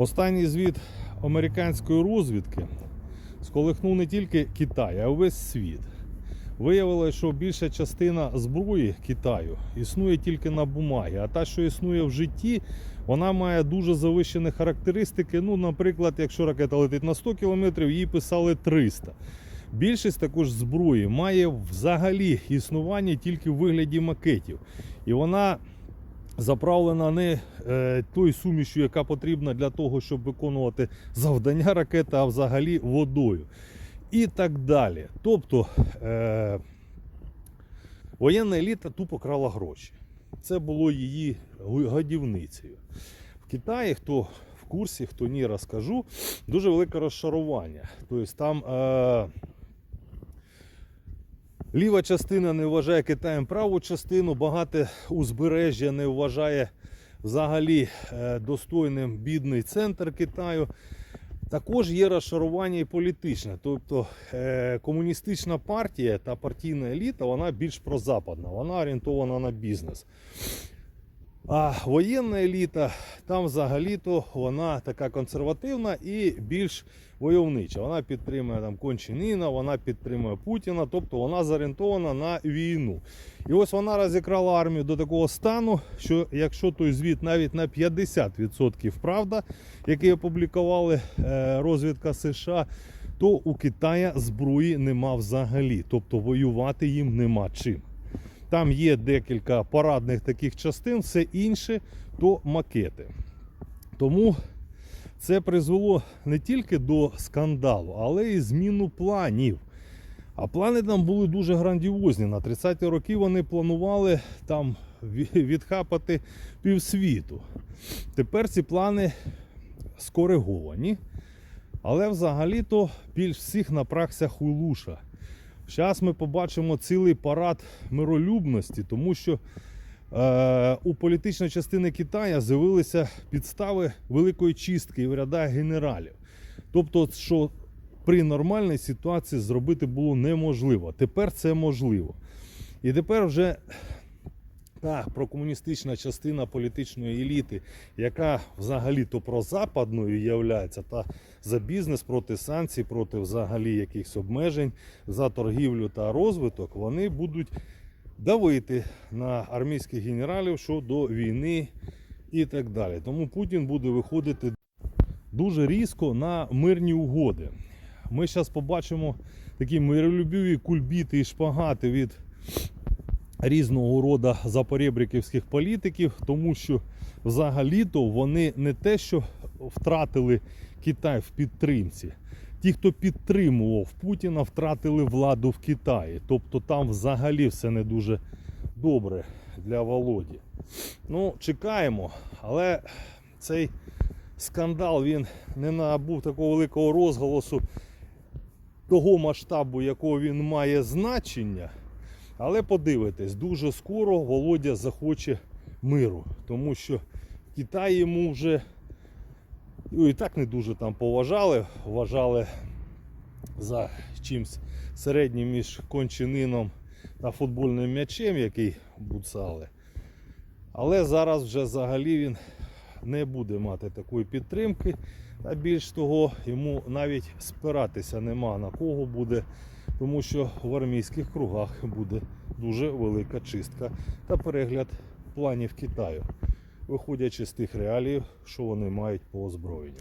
Останній звіт американської розвідки сколихнув не тільки Китай, а й весь світ. Виявилося, що більша частина зброї Китаю існує тільки на бумагі, а та, що існує в житті, вона має дуже завищені характеристики. Ну, наприклад, якщо ракета летить на 100 км, їй писали 300. Більшість також зброї має взагалі існування тільки в вигляді макетів. І вона заправлена не е, тою сумішю, яка потрібна для того, щоб виконувати завдання ракети, а взагалі водою. І так далі. Тобто е, воєнна еліта тупо крала гроші. Це було її годівницею. В Китаї, хто в курсі, хто ні, розкажу, дуже велике розшарування. Тобто там е, ліва частина не вважає Китаєм праву частину, багате узбережжя не вважає взагалі е, достойним бідний центр Китаю. Також є розшарування і політичне. Тобто е, комуністична партія та партійна еліта вона більш прозападна, вона орієнтована на бізнес. А воєнна еліта там взагалі-то вона така консервативна і більш войовнича. Вона підтримує там Кончиніна, вона підтримує Путіна, тобто вона зорієнтована на війну. І ось вона розікрала армію до такого стану, що якщо той звіт навіть на 50% правда, який опублікували е, розвідка США, то у Китая зброї нема взагалі, тобто воювати їм нема чим. Там є декілька парадних таких частин, все інше то макети. Тому це призвело не тільки до скандалу, але й зміну планів. А плани там були дуже грандіозні. На 30-ті роки вони планували там відхапати півсвіту. Тепер ці плани скориговані. Але взагалі-то більш всіх напрагся хуйлуша. Зараз ми побачимо цілий парад миролюбності, тому що е, у політичної частини Китаю з'явилися підстави великої чистки в рядах генералів. Тобто, що при нормальній ситуації зробити було неможливо. Тепер це можливо. І тепер вже та прокомуністична частина політичної еліти, яка взагалі-то прозападною являється, та за бізнес проти санкцій, проти взагалі якихось обмежень, за торгівлю та розвиток, вони будуть давити на армійських генералів щодо війни і так далі. Тому Путін буде виходити дуже різко на мирні угоди. Ми зараз побачимо такі миролюбиві кульбіти і шпагати від різного роду запорєбриківських політиків, тому що взагалі-то вони не те, що втратили Китай в підтримці. Ті, хто підтримував Путіна, втратили владу в Китаї. Тобто там взагалі все не дуже добре для Володі. Ну, чекаємо, але цей скандал він не набув такого великого розголосу того масштабу, якого він має значення. Але подивитесь, дуже скоро Володя захоче миру, тому що в Китаї йому вже ну, і так не дуже там поважали, вважали за чимсь середнім між кончинином та футбольним м'ячем, який буцали. Але зараз вже взагалі він не буде мати такої підтримки. Та більш того, йому навіть спиратися нема на кого буде, тому що в армійських кругах буде дуже велика чистка та перегляд планів Китаю, виходячи з тих реалій, що вони мають по озброєнню.